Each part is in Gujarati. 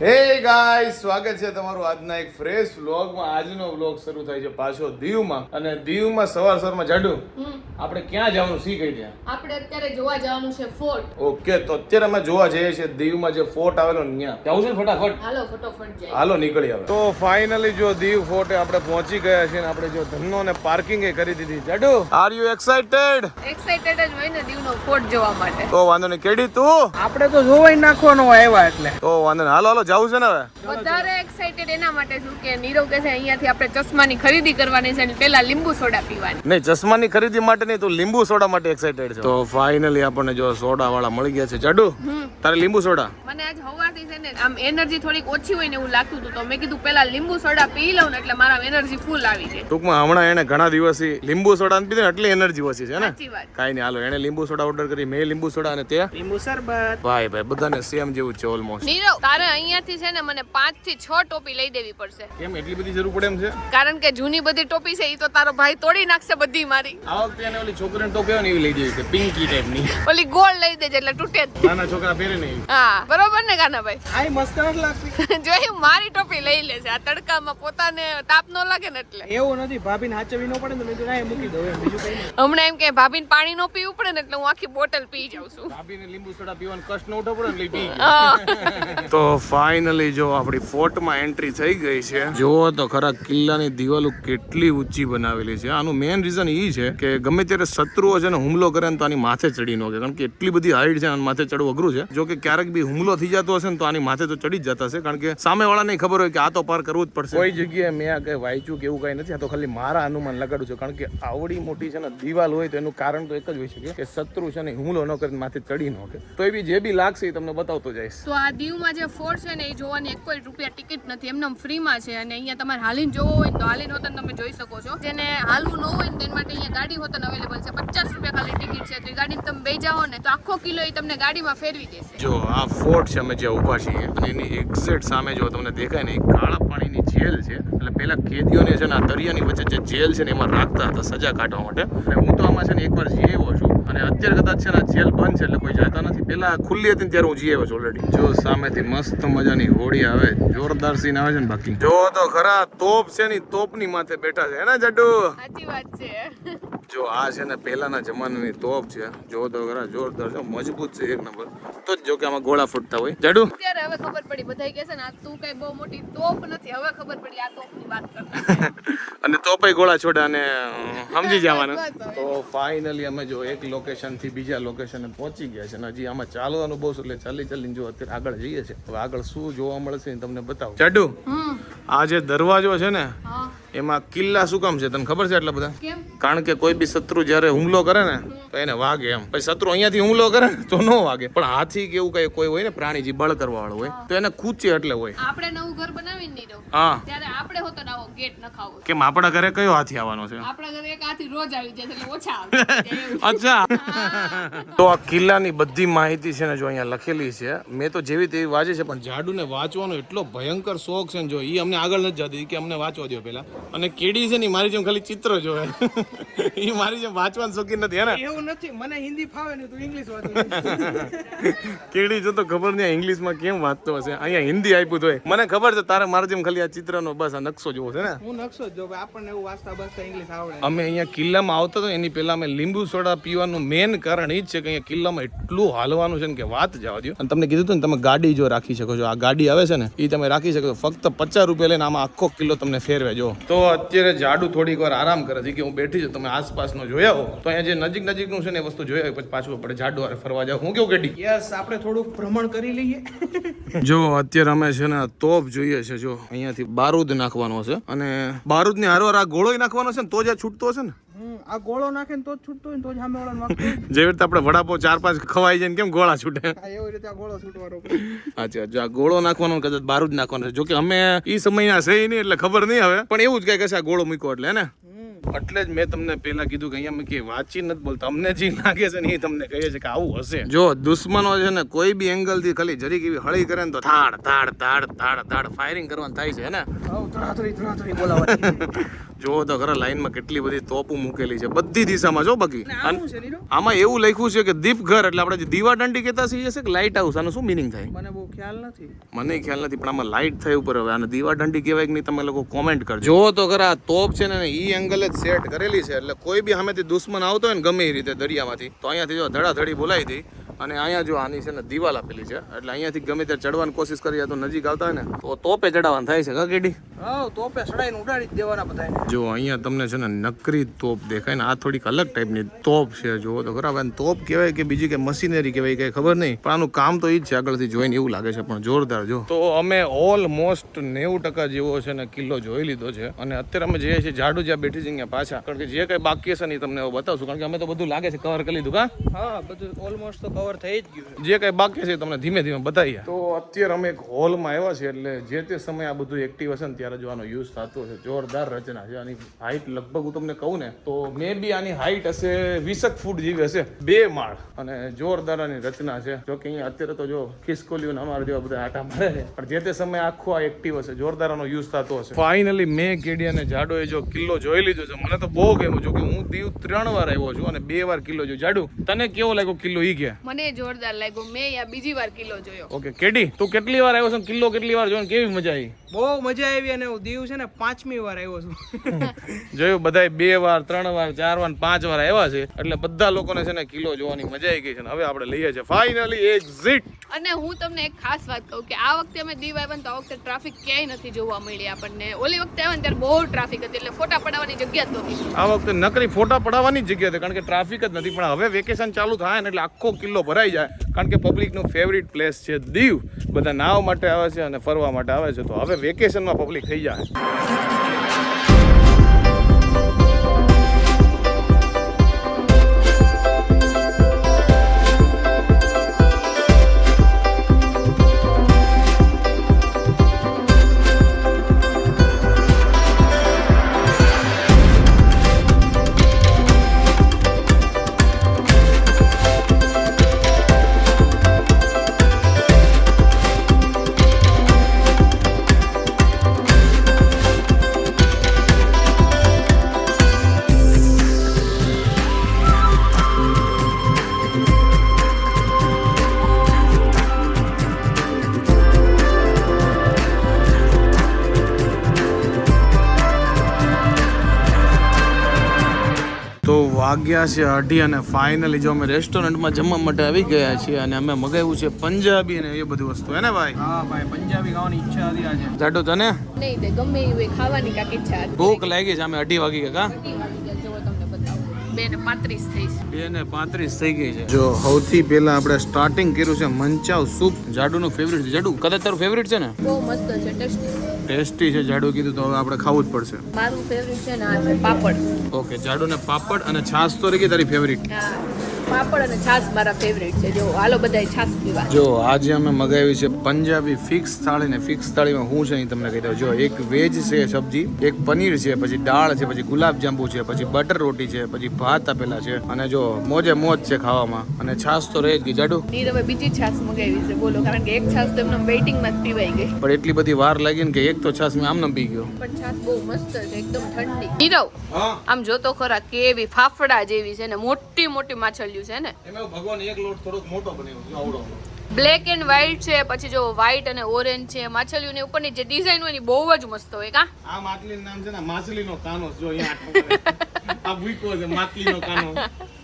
હે ગાય સ્વાગત છે તમારું આજના એક ફ્રેશ વ્લોગમાં આજનો વ્લોગ શરૂ થાય છે પાછો દીવમાં. અને દીવમાં સવાર સવારમાં જાડુ. આપણે ક્યાં જવાનું સી કઈ ત્યાં આપણે અત્યારે જોવા જવાનું છે ફોર્ટ. ઓકે તો અત્યારે અમે જોવા જઈએ છીએ દીવમાં જે ફોર્ટ આવેલો ત્યાં. જવું છે ફટાફટ? હાલો ફટોફટ જાય હાલો નીકળી આવે તો ફાઇનલી જો દીવ ફોર્ટે આપણે પહોંચી ગયા છીએ ને આપણે જો ધનનો ને પાર્કિંગ એ કરી દીધી. Jadu? Are you excited excited જ હોય ને દીવનો ફોર્ટ જોવા માટે. તો વાંધો નહીં. કેડી તું? આપણે તો જોવાય નાખવાનો આવ્યા એટલે. તો વાંધો નહીં. હાલો હાલો જવું છે ને હવે? વધારે એક્સાઇટેડ એના માટે છું કે નીરવ કહે છે અહીંયાથી આપણે ચશ્માની ખરીદી કરવાની છે અને પેલા લીંબુ સોડા પીવાની. નહીં ચશ્માની ખરીદી માટે નહીં તું લીંબુ સોડા માટે એક્સાઇટેડ છે. તો ફાઇનલી આપણને જો સોડા વાળા મળી ગયા છે. જાડુ તારે લીંબુ સોડા? મને આજ હવારથી છે ને આમ એનર્જી થોડીક ઓછી હોય ને એવું લાગતું હતું તો મેં કીધું પેલા લીંબુ સોડા પી લઉં ને એટલે મારા એનર્જી ફૂલ આવી જાય. ટૂંકમાં હમણાં એને ઘણા દિવસથી લીંબુ સોડા પીધું ને એટલી એનર્જી ઓછી છે ને? કાઈ નહીં હાલો એને લીંબુ સોડા ઓર્ડર કરી મેં લીંબુ સોડા અને તે. લીંબુ શરબત. ભાઈ ભાઈ બધાને સેમ જેવું જ છે ઓલમોસ્ટ નીરવ તારે અહીંયાથી છે ને મને પાંચથી છ ટોપી લઈ દેવી પડશે. કેમ? એટલી બધી જરૂર પડે એમ છે? કારણ કે જૂની બધી ટોપી છે એ તો તારો ભાઈ તોડી નાખશે બધી મારી. આ વખતે એને ઓલી છોકરીની ટોપી ને એવી લઈ દેવી છે પિંકી ટાઈપની. ઓલી ગોળ લઈ દેજે એટલે તૂટે જ. નાના છોકરા પહેરે નહીં હા બરોબર ને કાનાભાઈ આઈ મસ્ત નથી લાગતી. જો એ મારી ટોપી લઈ લે છે આ તડકામાં પોતાને તાપ ન લાગે ને એટલે. એવું નથી ભાભીને હાચવી ન પડે ને મેં ના મૂકી દઉં એમ બીજું કઈ નહીં. હમણાં એમ કે ભાભીને પાણી નો પીવું પડે ને એટલે હું આખી બોટલ પી જાઉં છું. ભાભીને લીંબુ સોડા પીવાનું કષ્ટ ન ઉઠો પડે એટલે પી તો ફાઇનલી જો આપણી ફોર્ટમાં એન્ટ્રી થઈ ગઈ છે. જુઓ તો ખરા કિલ્લાની દિવાલો કેટલી ઊંચી બનાવેલી છે. આનું મેઇન રીઝન એ છે કે ગમે ત્યારે શત્રુઓ છે ને હુમલો કરે ને તો આની માથે ચડી ન શકે કારણ કે એટલી બધી હાઈટ છે અને માથે ચડવું અઘરું છે. જો કે ક્યારેક બી હુમલો થઈ જતો હશે ને તો આની માથે તો ચડી જ જતા હશે. કારણ કે સામેવાળાને ખબર હોય કે આ તો પાર કરવું જ પડશે. કોઈ જગ્યાએ મેં આ કઈ વાંચ્યું કે એવું કઈ નથી. આ તો ખાલી મારા અનુમાન લગાડું છું. કારણ કે આવડી મોટી છે ને દિવાલ હોય તો એનું કારણ તો એક જ હોય શકે કે શત્રુ છે ને હુમલો ન કરીને માથે ચડી ન શકે તો બી જે બી લાગશે એ તમને બતાવતો જઈશ. તો આ દીવમાં જે ફોર્ટ છે ને એ જોવાની એક કોઈ રૂપિયા ટિકિટ નથી. એમને ફ્રીમાં છે અને અહીંયા તમારે હાલીને જોવો હોય તો હાલીને હોતન તમે જોઈ શકો છો. જેને હાલવું ન હોય ને તેના માટે અહીંયા ગાડી હોતન અવેલેબલ છે. પચાસ રૂપિયા ખાલી ટિકિટ છે. તો એ ગાડી તમે બે જાઓ ને તો આખો કિલો એ તમને ગાડીમાં ફેરવી દેશે. જો, આ ફોર્ટ છે અમે જ્યાં ઊભા છીએ. અને એની એક્ઝેક્ટ સામે જો તમને દેખાય ને કાળા પાણીની જેલ છે. એટલે પહેલાં કેદીઓને છે ને આ દરિયાની વચ્ચે જે જેલ છે ને એમાં રાખતા હતા સજા કાઢવા માટે. અને હું તો આમાં છે ને એકવાર જઈ આવ્યો છું. અને અત્યારે કદાચ છે ને જેલ બંધ છે એટલે કોઈ જતા નથી. પહેલાં ખુલ્લી હતી ને ત્યારે હું જઈ આવ્યો છું ઓલરેડી જો સામેથી મસ્ત મજાની હોડી આવે. જોરદાર સીન આવે છે ને બાકી. જો તો ખરા તોપ છે ને તોપની માથે બેઠા છે. એના ને જડ્ડુ? સાચી વાત છે. જો આ છે ને પહેલાના જમાનાની તોપ છે. જો તો જોરદાર છે મજબૂત છે એક નંબર. તો જ જો કે આમાં ગોળા ફૂટતા હોય. જાડુ? અત્યારે હવે ખબર પડી બધાય કહે છે ને આ તું કઈ બહુ મોટી તોપ નથી. હવે ખબર પડી આ તોપની વાત કરતા અને તોપય ગોળા છોડા અને સમજી જવાનું. તો ફાઇનલી અમે જો એક લોકેશનથી બીજા લોકેશને પહોંચી ગયા છે. અને હજી આમાં ચાલવાનું બહુ છે એટલે ચાલી ચાલીને જો અત્યારે આગળ જઈએ છે હવે આગળ શું જોવા મળશે તમને બતાવું. જાડુ? આ જે દરવાજો છે ને હા. એમાં કિલ્લા શું કામ છે? તને ખબર છે એટલા બધા? કારણ કે કોઈ બી શત્રુ જ્યારે હુમલો કરે ને તો એને વાગે એમ. પછી શત્રુ અહીંયાથી હુમલો કરે ને તો ન વાગે. પણ હાથી કે એવું કઈ કોઈ હોય ને પ્રાણી જે બળ કરવા વાળો હોય તો એને ખૂચે એટલે હોય. આપણે નવું ઘર બનાવીને નહીં હા. ત્યારે આપણે હોતો નવો ગેટ નખાવો. કેમ આપણા ઘરે કયો હાથી આવવાનો છે? આપણા ઘરે એક હાથી રોજ આવી જાય એટલે ઓછા આવે. અચ્છા. તો આ કિલ્લાની બધી માહિતી છે ને જો અહીંયા લખેલી છે મેં તો જેવી તેવી વાંચી છે પણ જાડુને વાંચવાનો એટલો ભયંકર શોખ છે ને જો એ અમને આગળ નથી જતી કે અમને વાંચવા દો પેલા અને કેડી છે ને મારી જેમ ખાલી ચિત્ર જોવે. એ મારી જેમ વાંચવાનું શોખીન નથી હે એવું નથી મને હિન્દી ફાવે ને તું ઇંગ્લિશ વાંચું. કેડી જો તો ખબર નહીં ઇંગ્લિશમાં કેમ વાંચતો હશે? અહીંયા હિન્દી આપ્યું તો મને ખબર છે તારે મારા જેમ ખાલી આ ચિત્રનો બસ આ નકશો જોવો છે ને. હું નકશો જ આપણને એવું વાંચતા વાંચતા ઇંગ્લિશ આવડે. અમે અહીંયા કિલ્લામાં આવતા તો એની પહેલા અમે લીંબુ સોડા પીવાનું મેન કારણ એ જ છે કે અહીંયા કિલ્લામાં એટલું હાલવાનું છે ને કે વાત જવા દો અને તમને કીધું હતું ને તમે ગાડી જો રાખી શકો છો. આ ગાડી આવે છે ને એ તમે રાખી શકો છો. ફક્ત પચાસ રૂપિયા લઈને આમાં આખો કિલ્લો તમને ફેરવે જો. તો અત્યારે જાડુ થોડીક વાર આરામ કરે છે. કે હું બેઠી છું તમે આસપાસનો જોયા હો. તો અહીંયા જે નજીક નજીકનું છે ને એ વસ્તુ જોયા પછી પાછું આપણે જાડુ વારે ફરવા જાવ. હું કેવું કેટી યસ આપણે થોડુંક ભ્રમણ કરી લઈએ. જો અત્યારે અમે છે ને તોપ જોઈએ છે જો. અહીંયાથી બારૂદ નાખવાનો છે. અને બારૂદની હારવાર આ ગોળો નાખવાનો છે ને તો જ આ છૂટતો હશે ને. આ ગોળો નાખે ને તો જ છૂટતો હોય તો જ સામે વાળા જેવી રીતે આપણે વડાપાવ ચાર પાંચ ખવાઈ જાય ને કેમ ગોળા છૂટે? આ એવી રીતે આ ગોળો છૂટવાનો. અચ્છા જો આ ગોળો નાખવાનો કદાચ બારું જ નાખવાનો જો કે અમે એ સમયના છે નહીં એટલે ખબર નહીં હવે. પણ એવું જ કઈ કશે આ ગોળો મૂક્યો એટલે હે ને? એટલે જ મેં તમને પેલા કીધું કે અહીંયા મેં કે વાંચી નથી બોલતા. અમને જે લાગે છે ને એ તમને કહીએ છે કે આવું હશે. જો દુશ્મનો છે ને કોઈ બી એંગલથી ખાલી જરીક એવી હળી કરે ને તો થાડ થાડ થાડ થાડ થાડ ફાયરિંગ કરવાનું થાય છે ને? જો તો ખરા લાઈનમાં કેટલી બધી તોપું મૂકેલી છે. બધી દિશામાં જો બાકી. અને આમાં એવું લખ્યું છે કે દીપ ઘર એટલે આપણે જે દીવા દાંડી કહેતા છીએ છે કે લાઇટ હાઉસ આનું શું મિનિંગ થાય? મને બહુ ખ્યાલ નથી. મને ખ્યાલ નથી પણ આમાં લાઇટ થાય ઉપર હવે. આને દીવા દાંડી કહેવાય કે નહીં તમે લોકો કોમેન્ટ કરજો. જો તો ખરા આ તોપ છે ને ઈ એંગલ જ સેટ કરેલી છે. એટલે કોઈ બી સામેથી દુશ્મન આવતો હોય ને ગમે એ રીતે દરિયામાંથી. તો અહીંયાથી જો ધડાધડી બોલાવી દઈ અને અહીંયા જો આની છે ને દિવાલ આપેલી છે એટલે અહીંયાથી ગમે ત્યારે ચડવાની કોશિશ કરીએ તો નજીક આવતા હોય ને તો તોપે ચડાવવાનું થાય છે કા કેડી? હા તોપે સડાઈને ઉડાડી જ દેવાના બધા જો અહીંયા તમને છે ને નકરી તોપ દેખાય ને આ થોડીક અલગ ટાઈપની તોપ છે જો તો ખરાબ અને તોપ કહેવાય કે બીજી કે મશીનરી કહેવાય કઈ ખબર નહીં પણ આનું કામ તો એ જ છે આગળથી જોઈને એવું લાગે છે પણ જોરદાર જો. તો અમે ઓલમોસ્ટ નેવું ટકા જેવો છે ને કિલ્લો જોઈ લીધો છે અને અત્યારે અમે જઈએ છીએ જાડુ જ્યાં બેઠી છીએ અહીંયા પાછા. કારણ કે જે કઈ બાકી હશે ને તમને બતાવશું કારણ કે અમે તો બધું લાગે છે કવર કરી લીધું કા? હા બધું ઓલમોસ્ટ તો કવર થઈ જ ગયું જે કઈ બાકી છે તમને ધીમે ધીમે બતાવીએ. તો અત્યારે અમે એક હોલમાં આવ્યા છે એટલે જે તે સમયે આ બધું એક્ટિવ હશે ને ત્યારે જો આનો યુઝ થતો હશે. જોરદાર રચના છે. આની હાઈટ લગભગ હું તમને કહું ને તો મે બી આની હાઈટ હશે વીસક ફૂટ જેવી હશે. બે માળ. અને જોરદાર આની રચના છે. જો કે અહીંયા અત્યારે તો જો ખિસકોલીઓ ને અમારા જેવા બધા આટા મારે છે. પણ જે તે સમયે આખો આ એક્ટિવ હશે જોરદાર આનો યુઝ થતો હશે. ફાઇનલી મેં કેડી જાડો એ જો કિલ્લો જોઈ લીધો છે. મને તો બહુ ગમ્યું. જો કે હું દીવ ત્રણ વાર આવ્યો છું અને બે વાર કિલ્લો જો જાડુ તને કેવો લાગ્યો કિલ્લો ઈ કે? મને જોરદાર લાગ્યો. મેં આ બીજી વાર કિલ્લો જોયો. ઓકે કેડી? તું કેટલી વાર આવ્યો છે કિલ્લો કેટલી વાર જોયો કેવી મજા આવી? બહુ મજા આવી અને હું દીવ છે ને પાંચમી વાર આવ્યો છું. જોયું બધાય બે વાર ત્રણ વાર ચાર વાર પાંચ વાર આવ્યા છે. એટલે બધા લોકોને છે ને કિલ્લો જોવાની મજા આવી ગઈ છે હવે આપણે લઈએ છીએ ફાઇનલી એક્ઝિટ અને હું તમને એક ખાસ વાત કહું કે આ વખતે અમે દીવ આવ્યા ને તો આ વખતે ટ્રાફિક ક્યાંય નથી જોવા મળી આપણને. ઓલી વખતે આવ્યા ને ત્યારે બહુ ટ્રાફિક હતી એટલે ફોટા પડાવવાની જગ્યા જ નહોતી. આ વખતે નકરી ફોટા પડાવવાની જ જગ્યા હતી કારણ કે ટ્રાફિક જ નથી. પણ હવે વેકેશન ચાલુ થાય ને એટલે આખો કિલ્લો ભરાઈ જાય. કારણ કે પબ્લિકનું ફેવરિટ પ્લેસ છે દીવ. બધા નાવ માટે આવે છે અને ફરવા માટે આવે છે. તો હવે વેકેશનમાં પબ્લિક થઈ જાય. વાગ્યા છે અઢી અને ફાઇનલી જો અમે રેસ્ટોરન્ટમાં જમવા માટે આવી ગયા છીએ અને અમે મગાવ્યું છે પંજાબી અને એ બધી વસ્તુ. હે ને ભાઈ? હા ભાઈ પંજાબી ખાવાની ઈચ્છા હતી આજે. જાડો તને? નહીં તે ગમે એવું એ ખાવાની કાક ઈચ્છા હતી. ભૂખ લાગી છે અમે અઢી વાગી ગયા કા? કેટલી વાગી ગયા જુઓ તમને બતાવું. બે ને પાંત્રીસ થઈ છે. બે ને પાંત્રીસ થઈ ગઈ છે. જો સૌથી પહેલા આપણે સ્ટાર્ટિંગ કર્યું છે મંચાવ સૂપ જાડુનું ફેવરિટ છે. જાડુ કદાચ તારું ફેવરિટ છે ને? બહુ મસ્ત છે ટેસ્ટી ટેસ્ટી છે જાડુ કીધું તો હવે આપણે ખાવું જ પડશે. મારું ફેવરિટ છે ને પાપડ. ઓકે જાડુ ને પાપડ અને છાશ તો રહી તારી ફેવરિટ હા, પાપડ અને છાશ મારા ફેવરેટ છે. જો હાલો બધાય છાશ પીવા. જો આજે અમે મગાવી છે પંજાબી ફિક્સ થાળી ને ફિક્સ થાળીમાં હું છે એ તમને કહી દઉં. જો એક વેજ છે સબ્જી એક પનીર છે પછી દાળ છે પછી ગુલાબ જાંબુ છે પછી બટર રોટી છે પછી ભાત આપેલા છે. અને જો મોજે મોજ છે ખાવામાં. અને છાશ તો રહે જ ગઈ. જાડુ? નીર તમે બીજી છાશ મગાવી છે. બોલો કારણ કે એક છાશ તો એમને વેઇટિંગમાં જ પીવાઈ ગઈ. પણ એટલી બધી વાર લાગી ને કે એક તો છાશ મેં આમ પી ગયો. પણ છાશ બહુ મસ્ત છે એકદમ ઠંડી. નીરવ આમ જોતો ખરા કેવી ફાફડા જેવી છે ને મોટી મોટી માછલીઓ છે ને? એમાં ભગવાન એક લોટ થોડોક મોટો બનાવ્યો આવડો બ્લેક એન્ડ વ્હાઈટ છે પછી જો વ્હાઈટ અને ઓરેન્જ છે માછલીઓની ઉપરની જે ડિઝાઇન હોય ને બહુ જ મસ્ત હોય કા? આ માછલીનું નામ છે ને માછલીનો કાનો જો અહીંયા આ ભૂકો છે માછલીનો કાનો.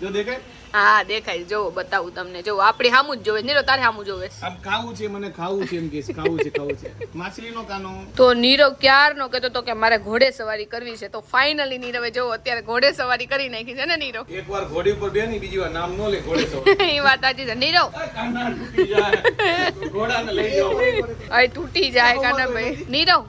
જો દેખાય? હા દેખાય. જો બતાવું તમને. જો આપણી સામું જ જોવે નીરવ તારે સામું જોવે આમ ખાવું છે મને ખાવું છે એમ કે ખાવું છે ખાવું છે. માછલીનો કાનો. તો નીરવ ક્યારનો કહેતો તો કે મારે ઘોડે સવારી કરવી છે. તો ફાઇનલી નીરવે જો અત્યારે ઘોડે સવારી કરી નાખી છે ને નીરવ એકવાર ઘોડી ઉપર બેની બીજી વાર નામ નો લે ઘોડે સવારી. એ વાત સાચી છે. નીરવ કાના તૂટી જાય. ઘોડાને લઈ જાઓ. હવે તૂટી જાય કાના ભાઈ. નીરવ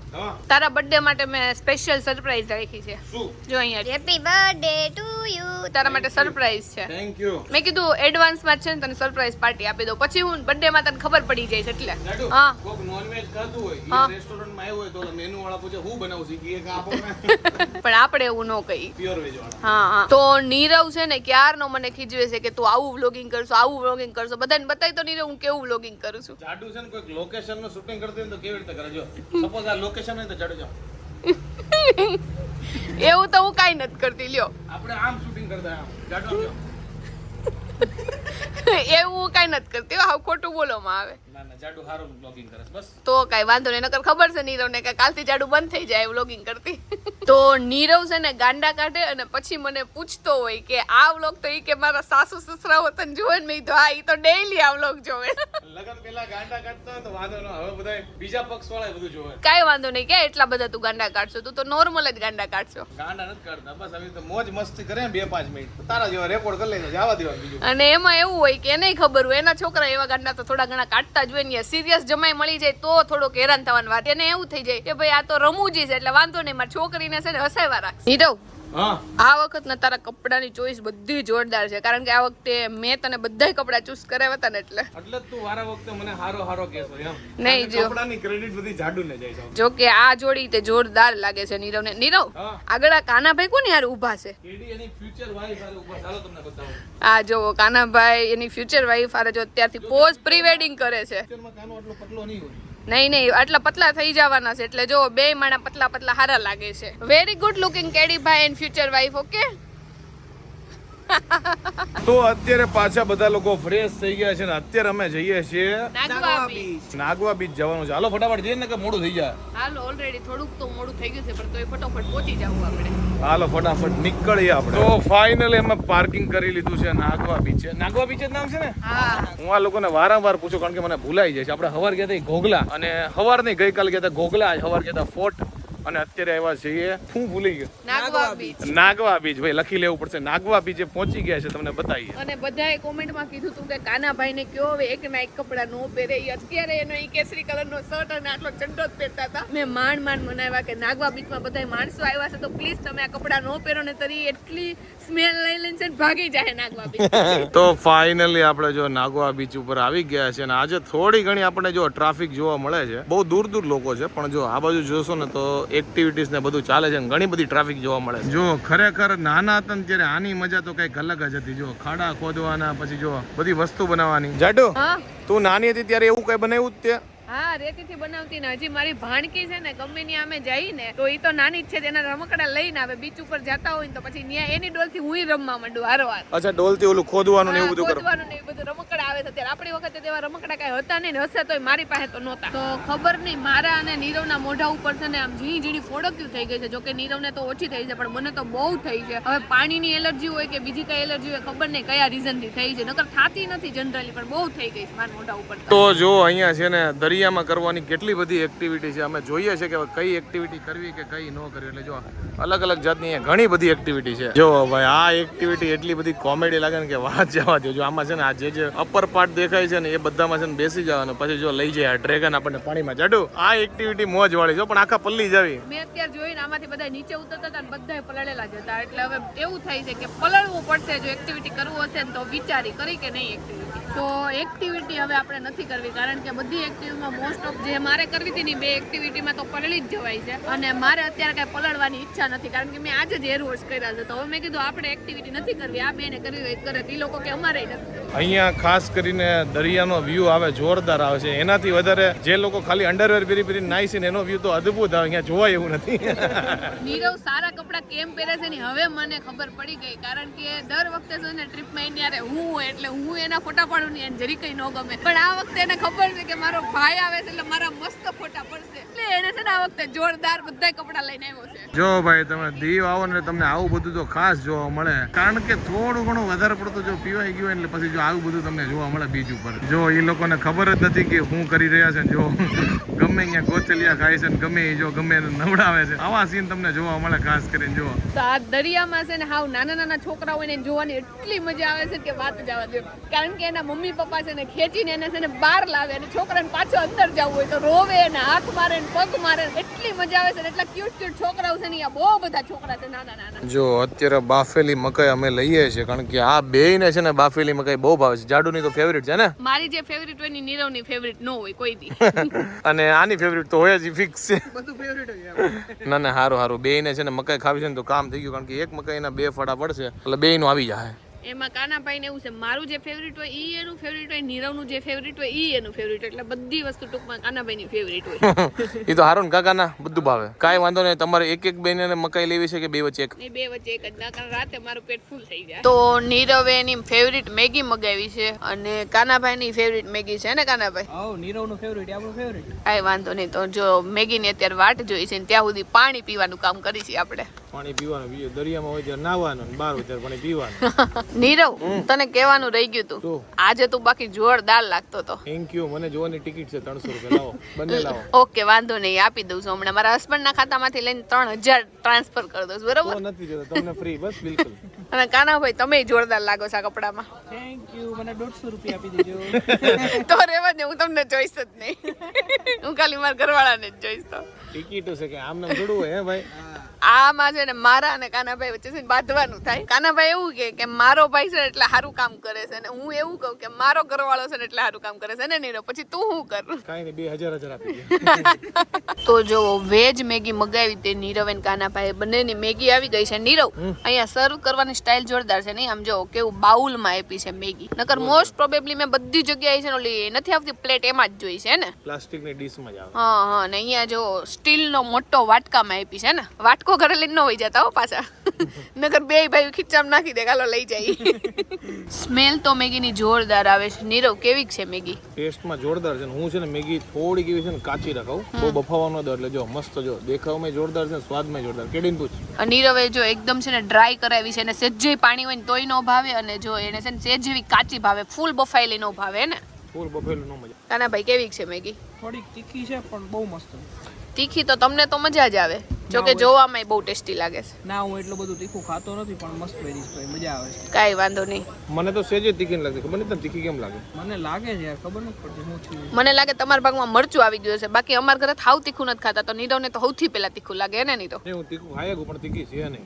તારા બર્થડે માટે મેં સ્પેશિયલ સરપ્રાઈઝ રાખી છે. શું? જો અહીંયા. હેપી બર્થડે ટુ યુ તારા માટે સરપ્રાઈઝ છે. થેન્ક યુ મેં કીધું એડવાન્સમાં છે ને તને સરપ્રાઈઝ પાર્ટી આપી દઉં. પછી હું બર્થડે માં તને ખબર પડી જાય છે એટલે. હા. કોક નોનવેજ ખાતું હોય. એ રેસ્ટોરન્ટમાં આવ્યો હોય તો મેનુ વાળા પૂછે હું બનાવું? છું કે આપો પણ આપણે એવું ન કહી પ્યોર વેજ વાળા. હા હા. તો નીરવ છે ને ક્યારનો મને ખીજવે છે કે તું આવું વ્લોગિંગ કરશો આવું વ્લોગિંગ કરશો? બધાને બતાવી તો નીરવ હું કેવું વ્લોગિંગ કરું છું. જાડુ છે ને કોઈક લોકેશનનું શૂટિંગ કરતી હોય તો કેવી રીતે કરજો સપોઝ આ લોકેશન હોય તો જાડુ જાઓ. એવું તો હું કાંઈ નથી કરતી લ્યો. આપણે આમ શૂટિંગ કરતા આમ. જાડુ. એવું કાંઈ નથી કરતી. હાવ ખોટું બોલવામાં આવે. ના ના તો કાંઈ વાંધો નહીં નકર ખબર છે નીરવને કે કાલથી જાડું બંધ થઈ જાય વ્લોગિંગ કરતી. તો નીરવ છે ને ગાંડા કાઢે અને પછી મને પૂછતો હોય કે આ વ્લોગ તો એ કે મારા સાસુ સસરા તને જોવે ને મેં કીધું હા ઈ તો ડેઈલી આ વ્લોગ જોવે. લગન પેલા ગાંડા કાઢતા તો વાંધો ન હવે બધા બીજા પક્ષ વાળા બધું જોવે. કાંઈ વાંધો નહીં કે એટલા બધા તું ગાંડા કાઢશો તું તો નોર્મલ જ ગાંડા કાઢશો. ગાંડા નથી કાઢતા બસ હવે તો મોજ મસ્તી કરે બે પાંચ મિનિટ. તારા જેવા રેકોર્ડ કરી લેજો જવા દેવા બીજું. અને એમાં એવું હોય કે નહીં ખબર હોય એના છોકરા એવા ગાંડા તો થોડા ઘણા કાઢતા ને સિરિયસ જમાઈ મળી જાય તો થોડોક હેરાન થવાની વાત. એને એવું થઈ જાય કે ભાઈ આ તો રમૂજી છે, એટલે વાંધો નહીં, મારી છોકરીને છે ને હસાવ્યા રાખ નીરવ આ વખત ના તારા કપડાની ચોઈસ બધી જોરદાર છે. કારણ કે આ વખતે મેં તને બધાય કપડા ચૂઝ કરાવ્યા હતા ને એટલે. એટલે તું વારા વખતે મને હારો હારો કહેશો એમ. નહીં જો. કપડાની ક્રેડિટ બધી જાડુ ને જાય જો કે આ જોડી તે જોરદાર લાગે છે નીરવ ને નીરવ આગળ આ કાનાભાઈ કોની યાર ઊભા છે? એની ફ્યુચર વાઈફ આરે ઊભા ચાલો તમને બતાવું. આ જો કાનાભાઈ એની ફ્યુચર વાઈફ આરે જો અત્યારથી પોઝ પ્રી વેડિંગ કરે છે. કાનો આટલો પતલો નહીં હોય. નહીં નહીં, આટલા પતલા થઈ જવાના છે. એટલે જો બે માણા પતલા પતલા હારા લાગે છે. વેરી ગુડ લુકિંગ કેડી ભાઈ એન્ડ ફ્યુચર વાઈફ ઓકે તો અત્યારે પાછા બધા લોકો ફ્રેશ થઈ ગયા છે ને અત્યારે અમે જઈએ છીએ નાગવા બીચ નાગવા બીચ જવાનું છે. હાલો ફટાફટ જઈએ ને કે મોડું થઈ જાય. હાલો ઓલરેડી થોડુંક તો મોડું થઈ ગયું છે પણ તોય ફટાફટ પહોંચી જવું આપણે. હાલો ફટાફટ નીકળીએ આપણે. તો ફાઇનલી અમે પાર્કિંગ કરી લીધું છે નાગવા બીચ નાગવા બીચ નામ છે ને? હું. આ લોકોને વારંવાર પૂછું કારણ કે મને ભૂલાઈ જાય છે. આપણે હવાર ગયા હતા ઘોઘલા. અને હવાર નહીં ગઈકાલ ગયા હતા ઘોઘલા હવાર ગયા હતા ફોર્ટ. અને અત્યારે આવ્યા છીએ હું ભૂલી ગયો. નાગવા બીચ. નાગવા બીચ ભાઈ લખી લેવું પડશે. નાગવા બીચે પહોંચી ગયા છે તમને બતાવીએ. અને બધાએ કોમેન્ટમાં કીધું તું કે કાનાભાઈ ને કયો હવે એક ના એક કપડા નો પહેરે. એ અત્યારે એનો એ કેસરી કલર નો શર્ટ અને આટલો ચંડો જ પહેરતા હતા. મેં માંડ માંડ મનાવ્યા કે નાગવા બીચમાં બધા માણસો આવ્યા છે તો પ્લીઝ તમે આ કપડા નો પહેરો ને તરી એટલી સ્મેલ લઈ લઈને છે ભાગી જાય નાગવા બીચ. તો ફાઇનલી આપણે જો નાગવા બીચ ઉપર આવી ગયા છે અને આજે થોડી ઘણી આપણે જો ટ્રાફિક જોવા મળે છે બહુ દૂર દૂર લોકો છે પણ જો આ બાજુ જોશો ને તો એક્ટિવિટીઝ ને બધું ચાલે છે ઘણી બધી ટ્રાફિક જોવા મળે છે. જો ખરેખર નાના હતા ને ત્યારે આની મજા તો કંઈક અલગ જ હતી. જો ખાડા ખોદવાના પછી જો બધી વસ્તુ બનાવવાની. જાડુ તું નાની હતી ત્યારે એવું કઈ બનાવ્યું જ તે? હા રેતીથી બનાવતી ને હજી મારી ભાણકી છે ને ગમે ત્યાં અમે જઈને તો એ તો નાની જ છે તેના રમકડા લઈને આવે બીચ ઉપર જતા હોય ને તો પછી ન્યા એની ડોલથી હુંય રમવા માંડું હારવાર અચ્છા ડોલથી ઓલું ખોદવાનું ને એવું બધું ખોદવાનું ને એ બધું રમકડા આવે છે ત્યારે આપણી વખતે તેવા રમકડા કાંઈ હતા નહીં હશે તોય મારી પાસે તો નહોતા. તો ખબર નહીં મારા અને નીરવના મોઢા ઉપર છે ને આમ ઝીણી ઝીણી ફોડક્યું થઈ ગઈ છે. જોકે નીરવને તો ઓછી થઈ છે પણ મને તો બહુ થઈ છે. હવે પાણીની એલર્જી હોય કે બીજી કઈ એલર્જી હોય ખબર નહીં કયા રીઝનથી થઈ છે. નકર થાતી નથી જનરલી પણ બહુ થઈ ગઈ છે મારા મોઢા ઉપર તો. તો જો અહીંયા છે ને દરિયામાં કરવાની કેટલી બધી એક્ટિવિટી છે. અમે જોઈએ છે કે કઈ એક્ટિવિટી કરવી કે કઈ ન કરવી. એટલે જો અલગ અલગ જાતની ઘણી બધી એક્ટિવિટી છે. જો ભાઈ, આ એક્ટિવિટી એટલી બધી કોમેડી લાગે ને કે વાત જવા દો જો આમાં છે ને આ જે જે અપર પાર્ટ દેખાય છે ને એ બધામાં છે ને બેસી જવાનું. પછી જો લઈ જાય ડ્રેગન આપણને પાણીમાં જાડુ આ એક્ટિવિટી મોજ વાળી જો પણ આખા પલ્લી જવી મેં અત્યારે જોઈને આમાંથી બધા નીચે ઉતરતા હતા બધા પલળેલા જતા એટલે હવે એવું થાય છે કે પલળવું પડશે જો એક્ટિવિટી કરવું હશે ને તો વિચારી કરી કે નહીં એક્ટિવિટી તો એક્ટિવિટી હવે આપણે નથી કરવી, કારણ કે બધી એક્ટિવિટીમાં મોસ્ટ ઓફ જે મારે કરવી હતી ને બે એક્ટિવિટીમાં તો પલળી જ જવાય છે. અને મારે અત્યારે કાંઈ પલળવાની ઈચ્છા નથી કારણ કે મેં આજે જ એર વોશ કર્યા છે. તો હવે મેં કીધું આપણે એક્ટિવિટી નથી કરવી આ બેને કરવી હોય કરે એ લોકો કે અમારે નથી અહીંયા ખાસ કરીને દરિયાનો વ્યૂ આવે જોરદાર આવે છે. એનાથી વધારે જે લોકો ખાલી અંડરવેર પહેરી પહેરી નાઈ છે એનો વ્યૂ તો અદ્ભુત આવે અહીંયા જોવાય એવું નથી. નીરવ સારા કપડાં કેમ પહેરે છે ને હવે મને ખબર પડી ગઈ કારણ કે દર વખતે છે ને ટ્રીપમાં હારે હું એટલે હું એના ફોટા પાડું ને જરી કઈ ન ગમે. પણ આ વખતે એને ખબર છે કે મારો ભાઈ આવે છે એટલે મારા મસ્ત ફોટા પડશે. એટલે એને છે ને આ વખતે જોરદાર બધા કપડા લઈને આવ્યો છે. જો ભાઈ તમે દીવ આવો ને તમને આવું બધું તો ખાસ જોવા મળે. કારણ કે થોડું ઘણું વધારે પડતું જો પીવાઈ ગયું એટલે પછી જો આવું બધું તમને જોવા મળે બીજ ઉપર જો એ લોકોને ખબર જ નથી કે શું કરી રહ્યા છે જો ગમે અહીંયા ગોચલિયા ખાય છે ને ગમે જો ગમે નવડાવે છે. આવા સીન તમને જોવા મળે ખાસ કરીને જો. આ દરિયામાં છે ને હાવ નાના નાના છોકરા હોય ને એને જોવાની એટલી મજા આવે છે કે વાત જવા દો કારણ કે એના મમ્મી પપ્પા છે ને ખેંચીને એને છે ને બહાર લાવે અને છોકરાને પાછો અંદર જવું હોય તો રોવે ને હાથ મારે ને પગ મારે એટલી મજા આવે છે એટલા ક્યુટ ક્યુટ છોકરાઓ છે ને અહીંયા બહુ બધા છોકરા છે નાના નાના. જો અત્યારે બાફેલી મકાઈ અમે લઈએ છીએ કારણ કે આ બેયને છે ને બાફેલી મકાઈ બહુ ભાવે છે. જાડુની તો ફેવરિટ છે ને? મારી જે ફેવરિટ હોયની નીરવની ફેવરિટ ન હોય કોઈ દી. અને આની ફેવરિટ તો હોય જ ફિક્સ છે. બધું ફેવરેટ હોય ના ના હારું હારું. બે ને છે ને મકાઈ ખાવી છે ને તો કામ થઈ ગયું કારણ કે એક મકાઈના બે ફળા પડશે એટલે બે નું આવી જાય. એમાં કાનાભાઈને એવું છે મારું જે ફેવરિટ હોય ઈ એનું ફેવરિટ હોય નીરવનું જે ફેવરિટ હોય ઈ એનું ફેવરિટ એટલે બધી વસ્તુ ટૂંકમાં કાનાભાઈની ફેવરિટ હોય. એ તો હારું ને કાકાના બધું ભાવે. કાંઈ વાંધો નહીં તમારે એક એક બેને મકાઈ લેવી છે કે બે વચ્ચે એક? એ બે વચ્ચે એક જ. ના કારણ રાતે મારું પેટ ફૂલ થઈ જાય. તો નીરવે એની ફેવરિટ મેગી મગાવી છે અને કાનાભાઈની ફેવરિટ મેગી છે ને કાનાભાઈ? આવ નીરવનું ફેવરિટ આપણું ફેવરિટ કાંઈ વાંધો નહીં તો જો મેગી ની અત્યારે વાટ જોઈ છે ને ત્યાં સુધી પાણી પીવાનું કામ કરી છે આપણે. પાણી પીવાનું બીજું દરિયામાં હોય ત્યારે નાવાનું બાર હોય ત્યારે પાણી પીવાનું. નીરવ તને કહેવાનું રહી ગયું તું. આજે તું બાકી જોરદાર લાગતો હતો થેન્ક યુ મને જોવાની ટિકિટ છે ત્રણસો રૂપિયા. લાવો બંને લાવો. ઓકે વાંધો નહીં આપી દઉં છું હમણાં. મારા હસબન્ડ ના ખાતામાંથી લઈને ત્રણ હજાર ટ્રાન્સફર કરી દઉં છું, બરોબર? નથી જતો. તમને ફ્રી બસ બિલકુલ. અને કાનાભાઈ તમે જોરદાર લાગો છો કપડામાં. થેન્ક યુ મને દોઢસો રૂપિયા આપી દેજો. તો રેવા ને હું તમને જોઈશ જ નહીં. હું ખાલી મારા ઘરવાળાને જ જોઈશ તો. ટિકિટો છે કે આમ નામ થોડું હે ભાઈ? આમાં છે ને મારા અને કાનાભાઈ વચ્ચે છે ને બાંધવાનું થાય. કાનાભાઈ એવું કે કે મારો ભાઈ છે ને એટલે સારું કામ કરે છે અને હું એવું કહું કે મારો ઘરવાળો છે ને એટલે સારું કામ કરે છે. ને નીરો પછી તું શું કર? કાંઈ નહીં બે હજાર હજાર આપી તો જો વેજ મેગી મગાવી તે નીરવ અને કાનાભાઈ બંનેની મેગી આવી ગઈ છે. નીરવ અહીંયા સર્વ કરવાની સ્ટાઇલ જોરદાર છે. નહીં આમ જો કેવું બાઉલમાં આપી છે મેગી. નકર મોસ્ટ પ્રોબેબલી મેં બધી જગ્યાએ છે ઓલી નથી આવતી પ્લેટ એમાં જ જોઈ છે ને? પ્લાસ્ટિકની ડીશમાં જ આવે. હા હા ને અહીંયા જો સ્ટીલનો મોટો વાટકામાં આપી છે ને? વાટકો ઘરે લઈને ન વહી જતા હો પાછા. નગર બે ભાઈ ખીચામ નાખી દે ગાલો લઈ જાય. સ્મેલ તો મેગીની જોરદાર આવે છે. નીરવ કેવી છે મેગી? ટેસ્ટમાં જોરદાર છે હું છે ને મેગી થોડી કેવી છે ને કાચી રખાવું બહુ બફાવાનો દર એટલે જો મસ્ત જો દેખાવમાં જોરદાર છે સ્વાદ સ્વાદમાં જોરદાર. કેડીન પૂછ. અને નીરવે જો એકદમ છે ને ડ્રાય કરાવી છે અને સેજે પાણી હોય ને તોય નો ભાવે અને જો એને છે ને સેજ જેવી કાચી ભાવે ફૂલ બફાયેલી નો ભાવે ને? ફૂલ બફેલું નો મજા. તાના ભાઈ કેવી છે મેગી? થોડીક તીખી છે પણ બહુ મસ્ત. તીખી તો તમને તો મજા જ આવે. જો કે જોવામાં બહુ ટેસ્ટી લાગે છે. ના હું એટલું બધું તીખું ખાતો નથી પણ મસ્ત વેરીશ છે મજા આવે છે. કાઈ વાંધો નહીં. મને તો સેજે તીખી લાગે ખબર નહીં તમને તીખી કેમ લાગે? મને લાગે છે યાર ખબર નથી પડતી હું છું. મને લાગે તમારા ભાગમાં મરચું આવી ગયું છે બાકી અમાર ઘરે થાવ તીખું નથી ખાતા તો નીરવને તો સૌથી પહેલા તીખું લાગે એને નહીં તો હું તીખું ખાય પણ તીખી છે નહીં.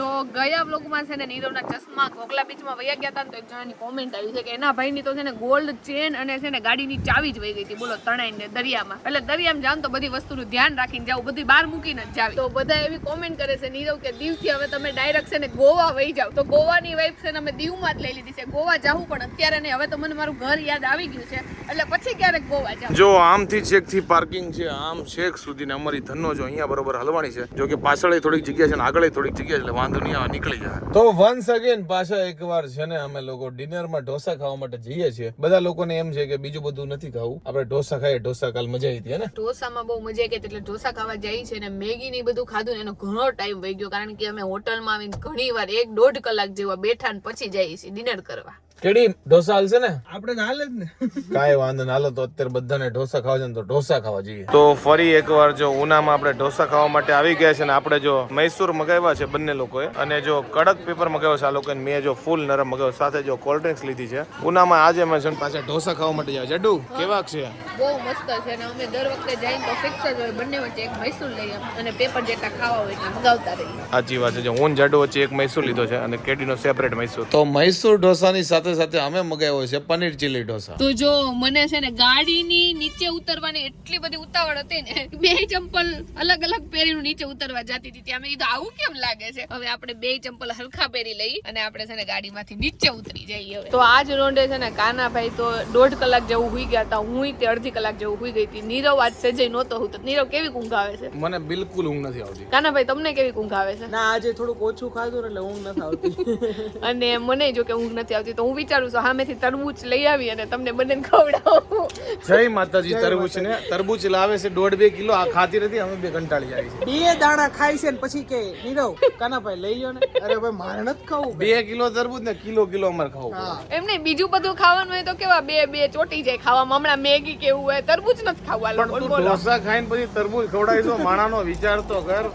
તો ગયા બ્લોગમાં છે ને નીરવના ચશ્મા ઘોઘલા બીચમાં વયા ગયા હતા તો એક જણાની કોમેન્ટ આવી છે કે એના ભાઈની તો છે ને ગોલ્ડ ચેન અને છે ને ગાડીની ચાવી જ વહી ગઈ હતી. બોલો તણાઈને દરિયામાં. એટલે દરિયામાં જાવ તો બધી વસ્તુનું ધ્યાન રાખીને જાવ બધી બહાર મૂકીને જ જાવ તો બધા એવી કોમેન્ટ કરે છે નીરવ કે દીવથી હવે તમે ડાયરેક્ટ છે ને ગોવા વહી જાવ તો ગોવાની વાઇફ છે ને અમે દીવમાં જ લઈ લીધી છે. ગોવા જવું પણ અત્યારે નહીં. હવે તો મને મારું ઘર યાદ આવી ગયું છે. એટલે પછી ક્યારેક ગોવા જાવ જો આમથી છેકથી પાર્કિંગ છે આમ છેક સુધી અમારી ધનો જો અહીંયા બરોબર હલવાની છે. જો કે પાછળ થોડીક જગ્યા છે ને આગળ થોડીક જગ્યા છે એટલે વાંધો નહીં આવે નીકળી જાય. તો વન્સ અગેન પાછા એકવાર છે ને અમે લોકો ડિનરમાં ઢોસા ખાવા માટે જઈએ છીએ. બધા લોકોને એમ છે કે બીજું બધું નથી ખાવું. આપણે ઢોસા ખાઈએ ઢોસા કાલ મજા આવી હતી હે ને? ઢોસામાં બહુ મજા આવી એટલે ઢોસા ખાવા જઈ છે ને મેગી ને બધું ખાધું ને એનો ઘણો ટાઈમ વહી ગયો. કારણ કે અમે હોટલમાં આવીને ઘણી વાર એક દોઢ કલાક જેવા બેઠા ને પછી જઈએ છીએ ડિનર કરવા. કેડી ઢોસા હાલશે ને? આપણે હાલે જ ને. કાંઈ વાંધો ના હાલો તો અત્યારે બધાને ઢોસા ખાવા છે ને તો ઢોસા ખાવા જઈએ. તો ફરી એકવાર જો ઉનામાં આપણે ઢોસા ખાવા માટે આવી ગયા છે ને આપણે જો મૈસૂર મગાવ્યા છે બંને લોકોએ અને જો કડક પેપર મગાવ્યો છે આ લોકોએ મેં જો ફૂલ નરમ મગાવ્યો સાથે જો કોલ્ડ ડ્રિંક્સ લીધી છે. ઉનામાં આજે અમે છે પાછા ઢોસા ખાવા માટે જાય જડુ કેવા છે? બહુ મસ્ત છે અને અમે દર વખતે જઈએ તો ફિક્સ જ હોય બંને વચ્ચે એક મૈસૂર લઈએ અને પેપર જેટલા ખાવા હોય એટલા મગાવતા રહીએ. સાચી વાત છે. જો હું જડુ જાડુ વચ્ચે એક મૈસૂર લીધો છે અને કેડીનો સેપરેટ મૈસૂર. તો મૈસૂર ઢોસાની સાથે સાથે અમે મગાવ્યો છે પનીર ચીલી ઢોસા. તો જો મને છે ને ગાડીની નીચે ઉતરવાની એટલી બધી ઉતાવળ હતી ને બે ચંપલ અલગ અલગ પહેરીને નીચે ઉતરવા જતી હતી. ત્યાં મેં કીધું આવું કેમ લાગે છે? હવે આપણે બે ચંપલ હલકા પહેરી લઈ અને આપણે છે ને ગાડીમાંથી નીચે ઉતરી જઈએ તો આજ રોંડે છે ને કાનાભાઈ તો દોઢ કલાક જેવું હુઈ ગયા હતા. હું તે અડધી કલાક જેવું હુઈ ગઈ હતી. નીરવ આજ સેજે નહોતો હું તો નીરવ કેવી ઊંઘ આવે છે? મને બિલકુલ ઊંઘ નથી આવતી. કાનાભાઈ તમને કેવી ઊંઘ આવે છે? ના આજે થોડુંક ઓછું ખાધું એટલે ઊંઘ નથી આવતી. અને મને જો કે ઊંઘ નથી આવતી તો હું વિચારું છું સામેથી તરબૂચ લઈ આવી અને તમને બંને ખવડાવું. જય માતાજી તરબૂચ ને તરબૂચ લાવે છે દોઢ બે કિલો આ ખાતી નથી અમે બે કંટાળી આવી છે. બે દાણા ખાય છે ને પછી કે નીરવ કાનાભાઈ લઈ લો ને? અરે ભાઈ મારે નથી ખાવું બે કિલો તરબૂચ ને કિલો કિલો અમારે ખાવું એમને એમ નહીં બીજું બધું ખાવાનું હોય તો કેવા બે બે ચોટી જાય ખાવામાં. હમણાં મેગી કેવું હોય તરબૂચ નથી ખાવું પણ તું ઢોસા ખાઈને પછી તરબૂચ ખવડાવીશો માણાનો વિચાર તો કર.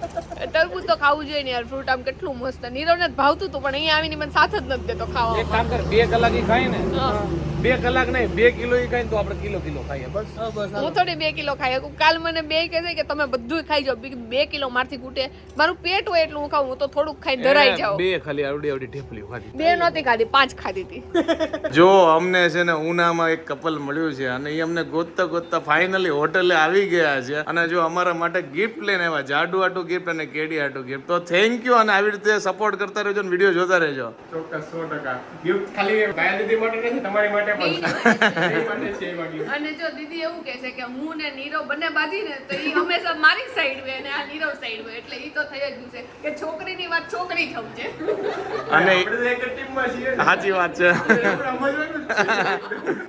તરબૂચ તો ખાવું જોઈએ ને યાર ફ્રૂટ આમ કેટલું મસ્ત. નીરવને ભાવતું હતું પણ અહીંયા આવીને મને સાથ જ નથી દેતો એક કામ કર બે કલાક ખાય ને. બે કલાક નહીં બે કિલો એ ખાઈ તો આપણે કિલો કિલો ખાઈએ બસ. હું થોડી બે કિલો ખાઈ શકું. કાલ મને બે કહે છે કે તમે બધું ખાઈ જાઓ. બી- બે કિલો મારથી કૂટે મારું પેટ હોય એટલું હું ખાઉં. હું તો થોડુંક ખાઈ ધરાઈ જાઉં. બે ખાલી આવડી આવડી ઢેફલી ખાધી. બે નહોતી ખાધી પાંચ ખાધી હતી. જો અમને છે ને ઉનામાં એક કપલ મળ્યું છે અને એ અમને ગોતતા ગોતતા ફાઇનલી હોટલે આવી ગયા છે. અને જો અમારા માટે ગિફ્ટ લઈને આવ્યા જાડુ આટું ગિફ્ટ અને કેડી આટું ગિફ્ટ તો થેન્ક યુ અને આવી રીતે સપોર્ટ કરતા રહેજો અને વીડિયો જોતા રહેજો. ચોક્કસ સો ટકા. ગિફ્ટ ખાલી દીદી માટે નથી તમારી માટે માટે પણ અને જો દીદી એવું કહે છે કે હું ને નીરવ બંને બાજી ને તો એ હંમેશા મારી સાઈડ હોય અને આ નીરવ સાઈડ હોય એટલે એ તો થઈ જ છે. કે છોકરીની વાત છોકરી સમજે. અને એક ટીમમાં છીએ. સાચી વાત છે. છે.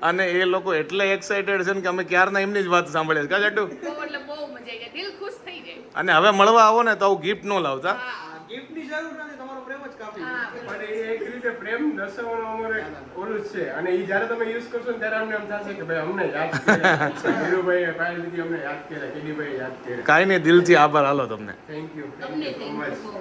અને એ લોકો એટલે એક્સાઇટેડ છે ને કે અમે ક્યારના એમની જ વાત સાંભળીએ છીએ કા જાડુ? એટલે બહુ મજા આવી દિલ ખુશ થઈ જાય. અને હવે મળવા આવો ને તો આવું ગિફ્ટ ન લાવતા. gift ની જરૂર નથી તમારો પ્રેમ જ કાફી પણ એ એક રીતે પ્રેમ દર્શાવવાનો અમારે ઓલું છે. અને એ જ્યારે તમે યુઝ કરશો ને ત્યારે અમને એમ થશે કે ભાઈ અમને યાદ કર્યા. ધીરુભાઈ પાયલ દીદી અમને યાદ કર્યા કેડીભાઈ યાદ કર્યા. કાઈ નહીં દિલથી આભાર. હાલો તમને. થેન્ક યુ તમને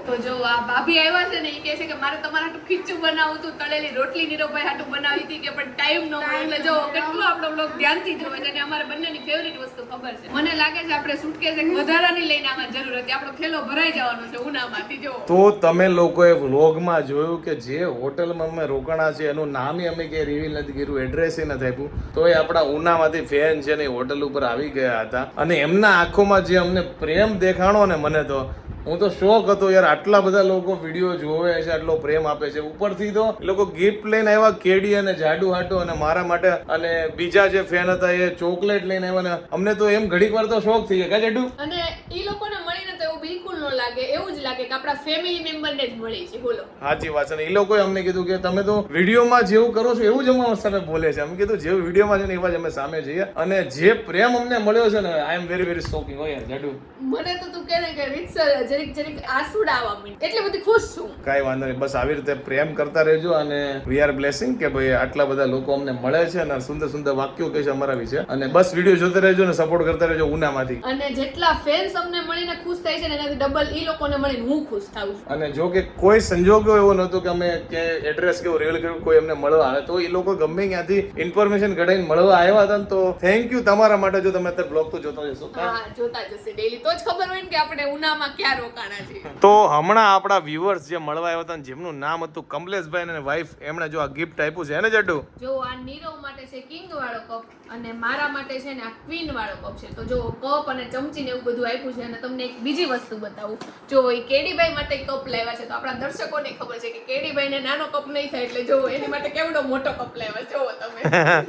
તો જો આ ભાભી આવ્યા છે ને એ કહે છે કે મારે તમારા હાટું ખીચું બનાવું હતું તળેલી રોટલી નીરવભાઈ હાટું બનાવી હતી કે પણ ટાઈમ ન મળે એટલે જો કેટલું આપણો બ્લોગ ધ્યાનથી જોવે છે અને અમારે બંનેની ફેવરિટ વસ્તુ ખબર છે. મને લાગે છે આપણે સુટકેસ એક વધારાની લઈને આમાં જરૂર હતી. આપણો થેલો ભરાઈ જવાનો છે ઉનામાંથી જો. તો તમે લોકોએ વ્લોગમાં જોયું કે જે હોટલમાં અમે રોકાણા છે એનું નામ અમે ક્યાંય રિવીલ નથી કર્યું એડ્રેસ નથી આપ્યું. તો એ આપણા ઉનામાંથી ફેન છે ને એ હોટલ ઉપર આવી ગયા હતા. અને એમના આંખોમાં જે અમને પ્રેમ દેખાણો ને મને તો, હું તો શોખ હતો યાર, આટલા બધા લોકો વીડિયો જોવે છે, આટલો પ્રેમ આપે છે. ઉપરથી તો એ લોકો ગિફ્ટ લઈને આવ્યા, કેડી અને જાડુ હાટો અને મારા માટે, અને બીજા જે ફેન હતા એ ચોકલેટ લઈને આવ્યા ને, અમને તો એમ ઘડીક વાર તો શોખ થઈ ગયા. જાડુ? અને એ લોકોને મળીને એવું બિલકુલ ન લાગે એવું જ લાગે કે આપણા ફેમિલી મેમ્બરને જ મળી છે બોલો. સાચી વાત છે એ લોકોએ અમને કીધું કે તમે તો વિડીયોમાં જેવું કરો છો એવું જ અમારા સામે બોલે છે. અમે કીધું જેવું વિડીયોમાં છે ને એવા જ અમે સામે જઈએ. અને જે પ્રેમ અમને મળ્યો છે ને I am very very shocking હોય જાડુ. મને તો તું કહે કે રીતસર જરીક જરીક આંસુડા આવવા માંડ્યા. એટલે બધી ખુશ છું. કાંઈ વાંધો નહીં બસ આવી રીતે પ્રેમ કરતા રહેજો અને વી આર બ્લેસિંગ કે ભાઈ આટલા બધા લોકો અમને મળે છે અને સુંદર સુંદર વાક્યો કહે છે અમારા વિશે. અને બસ વીડિયો જોતા રહેજો અને સપોર્ટ કરતા રહેજો ઉનામાંથી. અને જેટલા ફેન્સ અમને મળીને ખુશ થાય છે ને એનાથી ડબલ એ લોકોને મળીને હું ખુશ થાઉં છું. અને જો કે કોઈ સંજોગો એવો નહોતો કે અમે કે એડ્રેસ કેવું રિવીલ કર્યું કોઈ અમને મળવા આવે. તો એ લોકો ગમે ત્યાંથી ઇન્ફોર્મેશન ઘડાઈને મળવા આવ્યા હતા તો થેન્ક યુ તમારા માટે જો તમે અત્યારે બ્લોગ તો જોતા જશો. હા જોતા જશે ડેલી તો જ ખબર હોય ને કે આપણે ઉનામાં ક્યાં રોકાણા છે તો હમણાં આપણા વ્યુઅર્સ જે મળવા આવ્યા હતા જેમનું નામ હતું કમલેશભાઈ અને વાઈફ એમણે જો આ ગિફ્ટ આપ્યું છે એને જડ્ડુ જો આ નીરવ માટે છે કિંગ વાળો કપ અને મારા માટે છે ને આ ક્વીન વાળો કપ છે. તો જો કપ અને ચમચી ને એવું બધું આપ્યું છે અને તમને એક બીજી વસ્તુ બતાવું. જો એ કેડીભાઈ માટે કપ લાવ્યા છે તો આપણા દર્શકોને ખબર છે કે કેડીભાઈને નાનો કપ નહીં થાય એટલે જો એની માટે કેવડો મોટો કપ લાવ્યા જો જોવો તમે.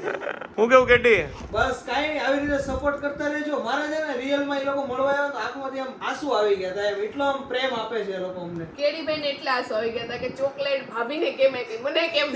હું કેવું કેટી? બસ કાઈ નહીં આવી રીતે સપોર્ટ કરતા રહેજો. મારા છે ને રિયલમાં એ લોકો મળવા આવ્યા તો આંખમાંથી આમ આંસુ આવી ગયા હતા એમ. એટલો આમ પ્રેમ આપે છે એ લોકો અમને. કેડીભાઈ ને એટલા આંસુ આવી ગયા હતા કે ચોકલેટ ભાભીને કેમ આપી? મને કેમ?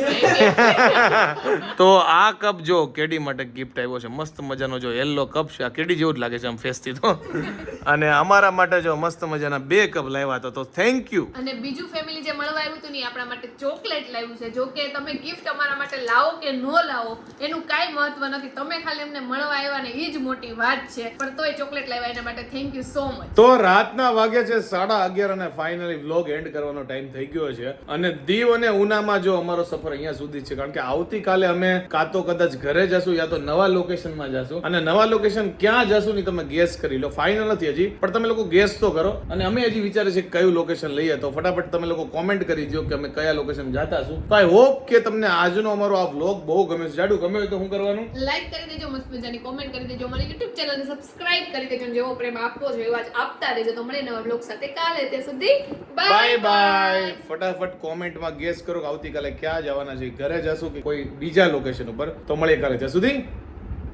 તો આ કપ જો કેડી માટે ગિફ્ટ આવ્યો છે. મસ્ત મજાનો જો યલો કપ છે. આ કેડી જેવું જ લાગે છે આમ ફેસથી તો. અને અમારા માટે જો મસ્ત મજાના બે કપ લાવ્યા હતા તો થેન્ક યુ અને બીજું ફેમિલી જે મળવા આવ્યું હતું ને આપણા માટે ચોકલેટ લાવ્યું છે. જો કે તમે ગિફ્ટ અમારા માટે લાવો કે ન લાવો એનું કાંઈ મહત્વ નથી. તમે ખાલી એમને મળવા આવ્યા ને એ જ મોટી વાત છે. પણ તોય ચોકલેટ લાવ્યા એના માટે થેન્ક યુ સો મચ તો રાતના વાગે છે સાડા અગિયાર અને ફાઇનલી વ્લોગ એન્ડ કરવાનો ટાઈમ થઈ ગયો છે. અને દીવ અને ઉનામાં જો અમારો સફર અહીંયા સુધી છે કારણ કે આવતીકાલે અમે કાં તો કદાચ ઘરે જશું યા તો નવા લોકેશનમાં જશું. અને નવા લોકેશન ક્યાં જશું ની તમે ગેસ કરી લો. ફાઇનલ નથી હજી પણ તમે લોકો ગેસ તો કરો. અને અમે હજી વિચારે છે કયું લોકેશન લઈએ. તો ફટાફટ તમે લોકો કોમેન્ટ કરી દો કે અમે કયા લોકેશન જતા છું તો આઈ હોપ કે તમને આજનો અમારો આ વ્લોગ બહુ ગમે છે. જાડુ ગમે હોય તો શું કરવાનું? લાઈક કરી દેજો મસ્ત મજાની કોમેન્ટ કરી દેજો. મારી યુટ્યુબ ચેનલને સબસ્ક્રાઇબ કરી દેજો જેવો પ્રેમ આપવો છે એવા જ આપતા રહેજો. તો મળે નવા વ્લોગ સાથે. કાલે ત્યાં સુધી બાય બાય ફટાફટ કોમેન્ટમાં ગેસ કરો કે આવતીકાલે ક્યાં જવાના છે. ઘરે જશું કે કોઈ બીજા લોકેશન ઉપર. તો મળીએ કાલે ત્યાં સુધી.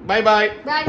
Bye bye bye